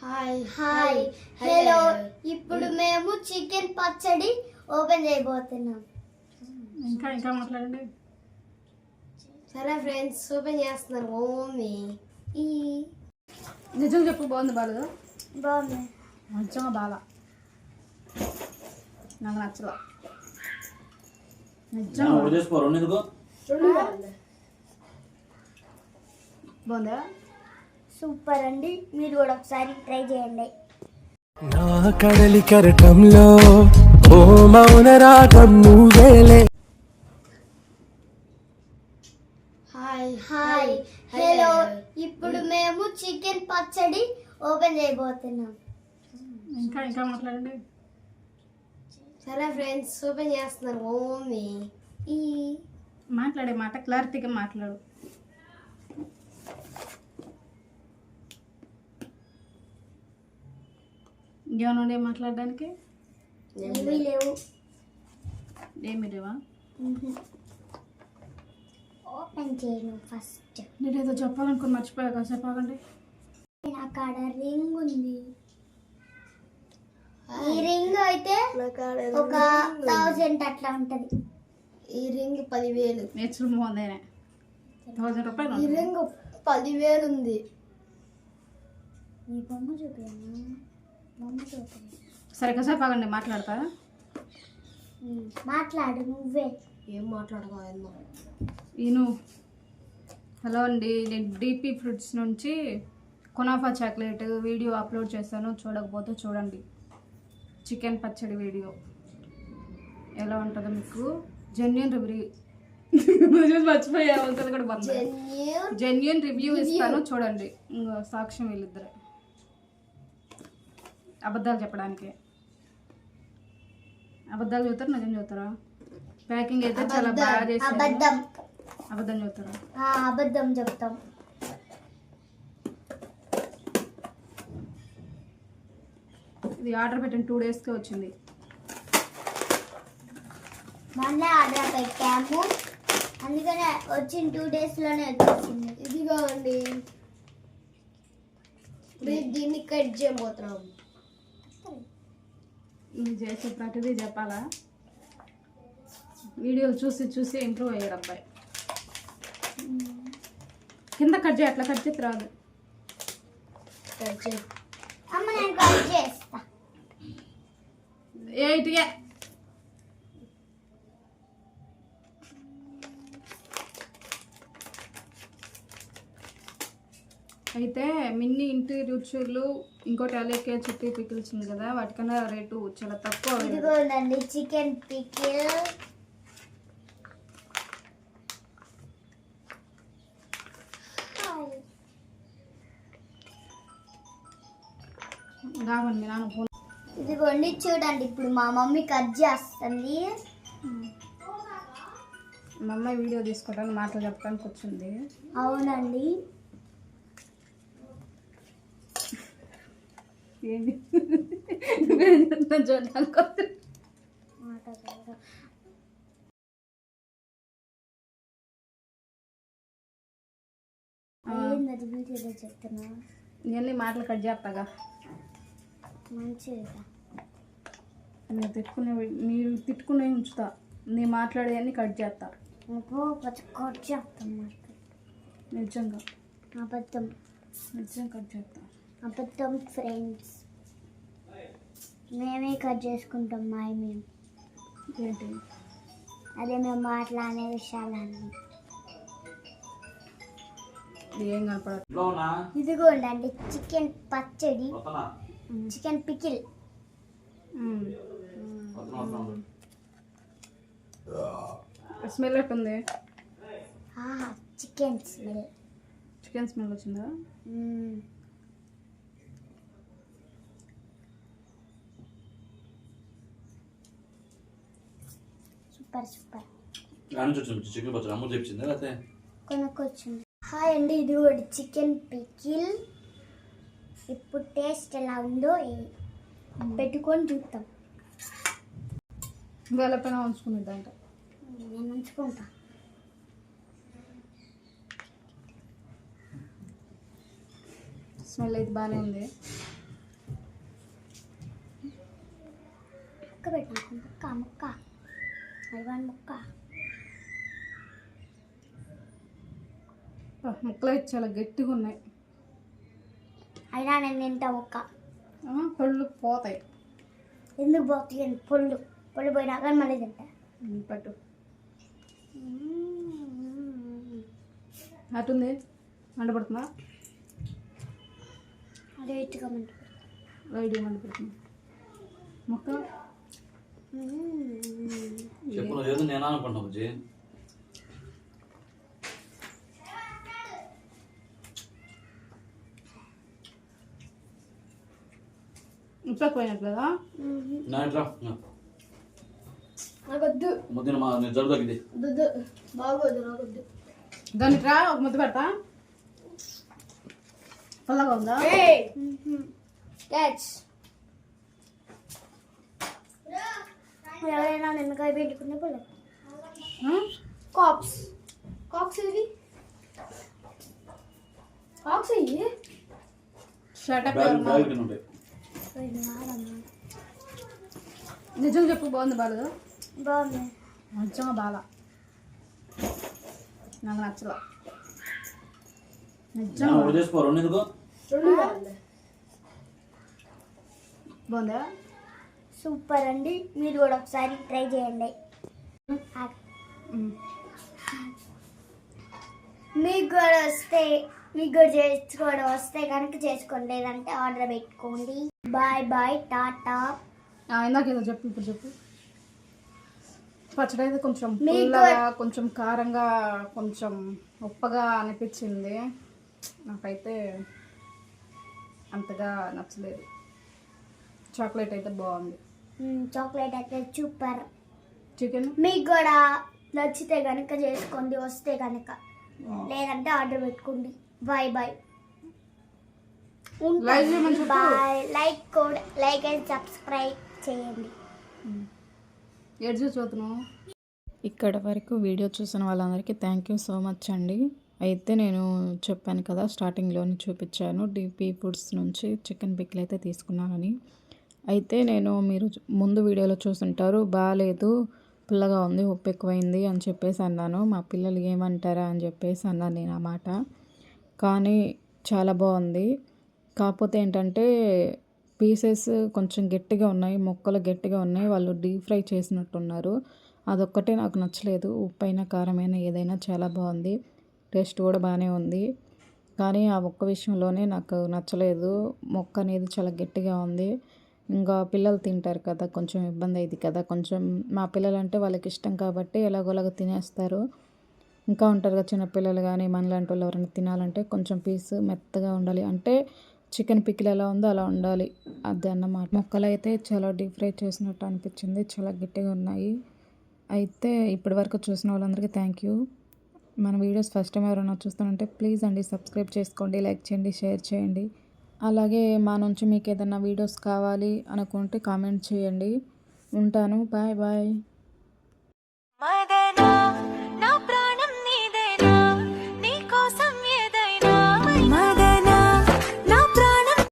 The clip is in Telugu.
Hi hi hello. ఇప్పుడు మేము చికెన్ పచ్చడి ఓపెన్ చేయబోతున్నాం. ఇంకా ఇంకా మాట్లాడండి. సరే ఫ్రెండ్స్ ఓపెన్ చేస్తున్నాను ఓమి ఈ నిజం చెప్పు బాగుంది బాలేదు బాగుంది. నిజంగా బాగా నాకు నచ్చలా. బాగుందా? సూపర్ అండి. మీరు కూడా ఒకసారి ట్రై చేయండి. నా కడలి కెరటంలో ఓ మౌన రాగం నువ్వేలే. Hi hi. హలో. ఇప్పుడు మేము చికెన్ పచ్చడి ఓపెన్ చేయబోతున్నాం. ఇంకా ఇంకా మాట్లాడండి. సరే ఫ్రెండ్స్ ఓపెన్ చేస్తున్నాను. ఓమి ఈ మాట్లాడే మాట క్లారిటీగా మాట్లాడు. ఇంకేమైనా ఉండే మాట్లాడడానికి? ఏమీ లేవు. ఏమి లేవా? ఓపెన్ చేయను ఫస్ట్. నేను ఏదో చెప్పాలనుకుని మర్చిపోయా కాసేపు ఆగండి. నాకు ఆడ రింగ్ ఉంది. ఈ రింగ్ అయితే ఒక థౌజండ్ అట్లా ఉంటది. ఈ రింగ్ పదివేలు. నేర్చుకుని బాగుందేనే థౌజండ్ రూపాయలు ఈ రింగ్ పదివేలు ఉంది. ఈ బొమ్మ చూపించను సరే కాసేపు ఆగండి మాట్లాడతా? మాట్లాడు నువ్వే. ఏం మాట్లాడగలను ఈను హలో అండి నేను డీపీ ఫ్రూట్స్ నుంచి కునాఫా చాక్లెట్ వీడియో అప్లోడ్ చేశాను. చూడకపోతే చూడండి. చికెన్ పచ్చడి వీడియో. ఎలా ఉంటుందో మీకు? Genuine review. మర్చిపోయా అవతల కూడా జెన్యూన్ జెన్యున్ రివ్యూ ఇస్తాను చూడండి. సాక్ష్యం వీళ్ళిద్దరే. అబద్ధాలు చెప్పడానికి. అబద్ధాలు చూస్తారా నిజం చూస్తారా ప్యాకింగ్ అయితే చాలా బాగా చేశారు. అబద్ధం. అబద్ధం చూస్తారా అబద్ధం చెప్తాం. ఇది ఆర్డర్ పెట్టిన టూ డేస్కే వచ్చింది. మొన్న ఆర్డర్ పెట్టాము. అందుకనే వచ్చిన టూ డేస్లోనే వచ్చేసింది. ఇదిగో అండి మీరు దీన్ని కట్ చేయబోతున్నాం. ఇది చేసే ప్రతిదీ చెప్పాలా? వీడియోలు చూసి చూసి ఇంప్రూవ్ అయ్యారు అబ్బాయి. కింద కట్ చేయ అట్లా కట్ చేసి రాదు. కట్ చేయి నేను కాల్ చేస్తా ఏ ఇటుగా అయితే మిన్ని ఇంటి రుచులు ఇంకోటి అలేకే చుట్టి పికిల్స్ ఉంది కదా వాటికన్నా రేటు చాలా తక్కువ ఇదిగోండి చికెన్ పికిల్. నాన్న ఫోన్. ఇదిగోండి చూడండి ఇప్పుడు మా మమ్మీ కట్ చేస్తుంది. మా అమ్మాయి వీడియో తీసుకోవడానికి మాటలు చెప్పడానికి వచ్చింది. అవునండి. నువ్వేం చూడడానికి చెప్తున్నా? ఇవన్నీ మాటలు కట్ చేస్తాగా? మంచిగా మీరు తిట్టుకునే మీరు తిట్టుకునే ఉంచుతా. నీ మాట్లాడేవన్నీ కట్ చేస్తా. కట్ చేస్తాం నిజంగా. అబద్ధం. నిజం కట్ చేస్తా. అబద్ధం ఫ్రెండ్స్ మేమే కట్ చేసుకుంటాం మాయ మేము ఏంటి అదే మేము మాట్లాడే విషయాలన్నీ. ఇది ఏం కనపడదు. ఇదిగోండి అండి చికెన్ పచ్చడి. చికెన్ పికిల్ స్మెల్ ఎట్టుంది? చికెన్ స్మెల్ చికెన్ స్మెల్ వచ్చిందా? సూపర్ సూపర్ నుంచి వచ్చింది చికెన్ పచ్చడి. అమ్మ తెప్పించింది లేకపోతే? కొనుక్కొచ్చింది. హాయ్ అండి ఇది కూడా చికెన్ పికిల్. ఇప్పుడు టేస్ట్ ఎలా ఉందో పెట్టుకొని చూద్దాం. వేలపైన ఉంచుకునేదంట? నేను ఉంచుకుంటా. స్మెల్ అయితే బాగానే ఉంది పెట్టు ముక్క ముక్క అల్వాన్ ముక్క ఆ, ముక్కలు అయితే చాలా గట్టిగా ఉన్నాయి. అయినా నేను తింటా ముక్క. ఆ, పళ్ళు పోతాయి. ఎందుకు పోతుంది పొల్లు పొల్లు పోయినాక మళ్ళీ తింటా. పట్టు. అటుంది మండపడుతుందా అదే ఇట్టుగా మంట లైట్గా మండపడుతుంది ముక్క? చెప్పు ఏదో నేనా అనుకుంటున్నావు ఉప్పు పోయినట్టు కదా నా ఇట్లా. నాకొద్దు. ముద్దిన మా నేను జరుగు తగ్గింది. వద్దు బాగోదు నాకొద్దు. దానికి రా ఒక ముద్ద పెడతా. పుల్లగా ఉందా? క్యాచ్ ఎవరైనా నిమ్మకాయ పెట్టుకునే పొలం. ఆ? కాక్స్ కాక్స్ ఏది కాక్స్ అయ్యి షటప్ నిజం చెప్పు బాగుంది బాగా బాగుంది. నిజంగా బాగా నాకు నచ్చలా. నిజంగా బాగుంది. సూపర్ అండి. మీరు కూడా ఒకసారి ట్రై చేయండి. మీకు కూడా వస్తే మీకు కూడా చేసుకోవడం వస్తే కనుక చేసుకోండి. లేదంటే ఆర్డర్ పెట్టుకోండి. Bye bye tata. ఆ, ఇందాక ఏదో చెప్పు ఇప్పుడు చెప్పు. పచ్చడి అయితే కొంచెం పుల్లగా కొంచెం కారంగా కొంచెం ఉప్పగా అనిపించింది. నాకైతే అంతగా నచ్చలేదు. చాక్లెట్ అయితే బాగుంది. చాక్లెట్ అయితే సూపర్. చికెన్ మీకు కూడా నచ్చితే కనుక చేసుకోండి వస్తే కనుక. లేదంటే ఆర్డర్ పెట్టుకోండి. Bye bye. బాయ్ లైక్ కూడా లైక్ అండ్ సబ్స్క్రైబ్ చేయండి. ఎడ్జు చూస్తున్నావు ఇక్కడ వరకు వీడియో చూసిన వాళ్ళందరికీ థ్యాంక్ యూ సో మచ్ అండి. అయితే నేను చెప్పాను కదా స్టార్టింగ్లోనే చూపించాను. డిపి ఫుడ్స్ నుంచి చికెన్ పిక్లు అయితే తీసుకున్నానని. అయితే నేను మీరు ముందు వీడియోలో చూసుంటారు బాగాలేదు పుల్లగా ఉంది ఉప్పు ఎక్కువైంది అని చెప్పేసి అన్నాను. మా పిల్లలు ఏమంటారా అని చెప్పేసి అన్నాను నేను ఆ మాట. కానీ చాలా బాగుంది. కాకపోతే ఏంటంటే పీసెస్ కొంచెం గట్టిగా ఉన్నాయి ముక్కలు గట్టిగా ఉన్నాయి వాళ్ళు డీప్ ఫ్రై చేసినట్టున్నారు. అదొక్కటే నాకు నచ్చలేదు. ఉప్పు అయినా కారమైన ఏదైనా చాలా బాగుంది. టేస్ట్ కూడా బాగానే ఉంది. కానీ ఆ ఒక్క విషయంలోనే నాకు నచ్చలేదు. మొక్క అనేది చాలా గట్టిగా ఉంది. ఇంకా పిల్లలు తింటారు కదా కొంచెం ఇబ్బంది అయింది కదా. కొంచెం మా పిల్లలు అంటే వాళ్ళకి ఇష్టం కాబట్టి ఎలాగోలాగ తినేస్తారు. ఇంకా ఉంటారు కదా చిన్నపిల్లలు కానీ మనలాంటి వాళ్ళు ఎవరైనా తినాలంటే కొంచెం పీస్ మెత్తగా ఉండాలి. అంటే చికెన్ పికిల్ ఎలా ఉందో అలా ఉండాలి. అదే అన్నమాట. ముక్కలు అయితే చాలా డీప్ ఫ్రై చేసినట్టు అనిపించింది. చాలా గట్టిగా ఉన్నాయి. అయితే ఇప్పటి వరకు చూసిన వాళ్ళందరికీ థ్యాంక్ యూ. మన వీడియోస్ ఫస్ట్ టైం ఎవరైనా చూస్తానంటే ప్లీజ్ అండి సబ్స్క్రైబ్ చేసుకోండి లైక్ చేయండి షేర్ చేయండి. అలాగే మా నుంచి మీకు ఏదైనా వీడియోస్ కావాలి అనుకుంటే కామెంట్ చేయండి. ఉంటాను. Bye bye.